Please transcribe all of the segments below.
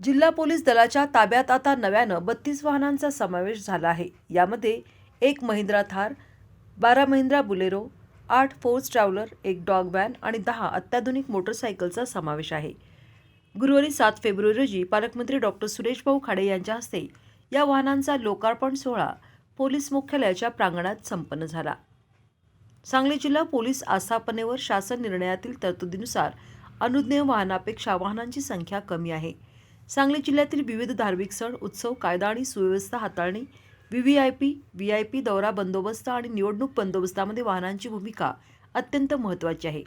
जिल्हा पोलीस दलाच्या ताब्यात आता नव्यानं बत्तीस वाहनांचा समावेश झाला आहे. यामध्ये एक महिंद्रा थार बारा महिंद्रा बुलेरो आठ फोर्स ट्रॅव्हलर एक डॉग व्हॅन आणि दहा अत्याधुनिक मोटरसायकलचा समावेश आहे. गुरुवारी सात फेब्रुवारी रोजी पालकमंत्री डॉक्टर सुरेश भाऊ खाडे यांच्या हस्ते या वाहनांचा लोकार्पण सोहळा पोलीस मुख्यालयाच्या प्रांगणात संपन्न झाला. सांगली जिल्हा पोलीस आस्थापनेवर शासन निर्णयातील तरतुदीनुसार अनुज्ञेय वाहनापेक्षा वाहनांची संख्या कमी आहे. सांगली जिल्ह्यातील विविध धार्मिक सण उत्सव कायदा आणि सुव्यवस्था हाताळणी आय पी दौरा बंदोबस्त आणि निवडणूक बंदोबस्तामध्ये वाहनांची भूमिका अत्यंत महत्त्वाची आहे.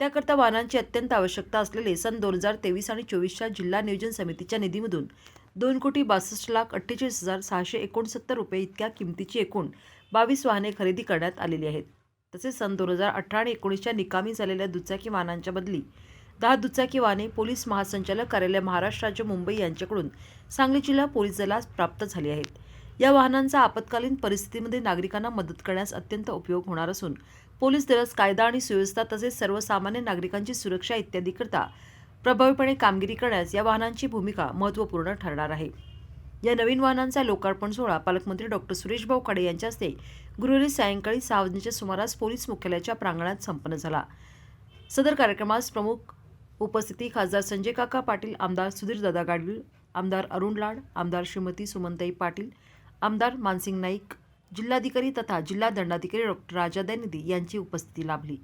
त्याकरता वाहनांची अत्यंत आवश्यकता असलेले सन दोन हजार तेवीस आणि चोवीसच्या जिल्हा नियोजन समितीच्या निधीमधून दोन कोटी बासष्ट लाख अठ्ठेचाळीस हजार सहाशे एकोणसत्तर रुपये इतक्या किमतीची एकूण बावीस वाहने खरेदी करण्यात आलेली आहेत. तसेच सन दोन हजार अठरा आणि एकोणीसच्या निकामी झालेल्या दुचाकी वाहनांच्या बदली दहा दुचाकी वाहने पोलीस महासंचालक कार्यालय महाराष्ट्र राज्य मुंबई यांच्याकडून सांगली जिल्हा पोलीस दलास प्राप्त झाली आहेत. या वाहनांचा आपत्कालीन परिस्थितीमध्ये नागरिकांना मदत करण्यास अत्यंत उपयोग होणार असून पोलीस दलास कायदा आणि सुव्यवस्था तसेच सर्वसामान्य नागरिकांची सुरक्षा इत्यादीकरता प्रभावीपणे कामगिरी करण्यास या वाहनांची भूमिका महत्त्वपूर्ण ठरणार आहे. या नवीन वाहनांचा लोकार्पण सोहळा पालकमंत्री डॉक्टर सुरेश भाऊ खाडे यांच्या हस्ते गुरुवारी सायंकाळी सहा वाजण्याच्या सुमारास पोलीस मुख्यालयाच्या प्रांगणात संपन्न झाला. सदर कार्यक्रमास प्रमुख उपस्थिती खासदार संजय काका पाटील आमदार सुधीर दादा गाडगीळ आमदार अरुण लाड आमदार श्रीमती सुमनताई पाटील आमदार मानसिंग नाईक जिल्हाधिकारी तथा जिल्हा दंडाधिकारी डॉक्टर राजा दयानिधी यांची उपस्थिती लाभली.